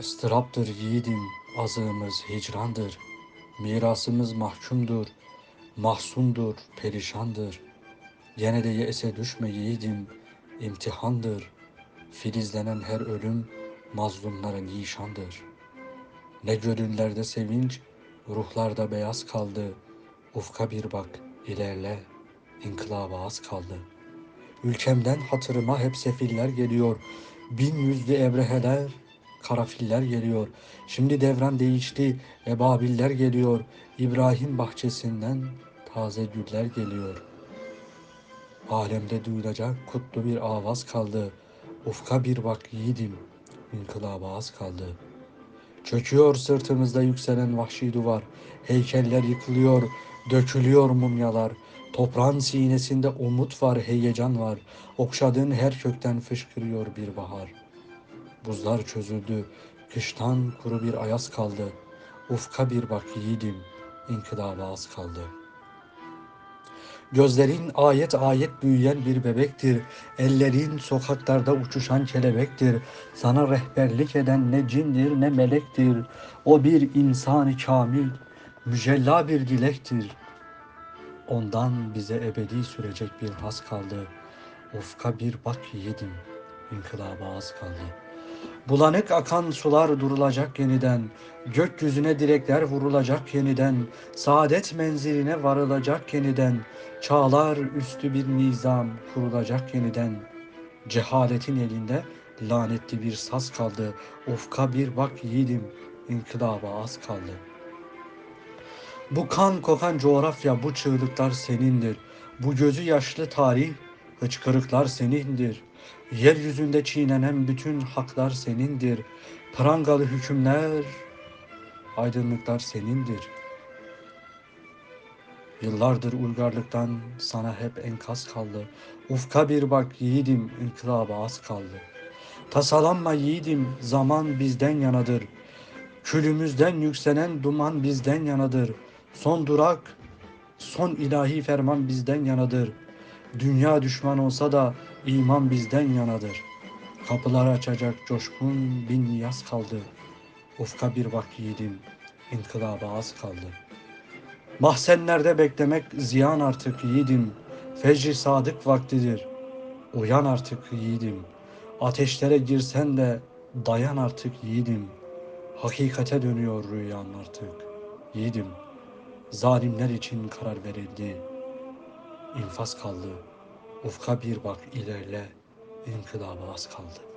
ıstıraptır yiğidim, azığımız hicrandır. Mirasımız mahkumdur, mahzundur, perişandır. Gene de yese düşme yiğidim, imtihandır. Filizlenen her ölüm mazlumlara nişandır. Ne gönüllerde sevinç, ruhlarda beyaz kaldı. Ufka bir bak, ilerle, inkılaba az kaldı. Ülkemden hatırıma hep sefiller geliyor. Bin yüzlü ebreheler, karafiller geliyor. Şimdi devran değişti, ebabiller geliyor. İbrahim bahçesinden taze güller geliyor. Alemde duyulacak kutlu bir avaz kaldı. Ufka bir bak yiğidim, inkılaba az kaldı. Çöküyor sırtımızda yükselen vahşi duvar. Heykeller yıkılıyor, dökülüyor mumyalar. Toprağın sinesinde umut var, heyecan var. Okşadığın her kökten fışkırıyor bir bahar. Buzlar çözüldü, kıştan kuru bir ayaz kaldı. Ufka bir bak yiğidim, inkılaba az kaldı. Gözlerin ayet ayet büyüyen bir bebektir. Ellerin sokaklarda uçuşan kelebektir. Sana rehberlik eden ne cindir ne melektir. O bir insan kamil, mücella bir dilektir. Ondan bize ebedi sürecek bir has kaldı. Ufka bir bak yiğidim, inkılaba az kaldı. Bulanık akan sular durulacak yeniden, gökyüzüne direkler vurulacak yeniden, saadet menziline varılacak yeniden, çağlar üstü bir nizam kurulacak yeniden. Cehaletin elinde lanetli bir saz kaldı, ufka bir bak yiğidim, inkılaba az kaldı. Bu kan kokan coğrafya, bu çığlıklar senindir. Bu gözü yaşlı tarih, hıçkırıklar senindir. Yeryüzünde çiğnenen bütün haklar senindir. Prangalı hükümler, aydınlıklar senindir. Yıllardır uygarlıktan sana hep enkaz kaldı. Ufka bir bak yiğidim, inkılaba az kaldı. Tasalanma yiğidim, zaman bizden yanadır. Külümüzden yükselen duman bizden yanadır. Son durak, son ilahi ferman bizden yanadır. Dünya düşman olsa da iman bizden yanadır. Kapılar açacak coşkun bin niyaz kaldı. Ufka bir bak yiğidim, inkılaba az kaldı. Mahzenlerde beklemek ziyan artık yiğidim. Fecri sadık vaktidir. Uyan artık yiğidim. Ateşlere girsen de dayan artık yiğidim. Hakikate dönüyor rüyan artık. Yiğidim. Zalimler için karar verildi. İnfaz kaldı. Ufka bir bak ilerle. İnkılaba az kaldı.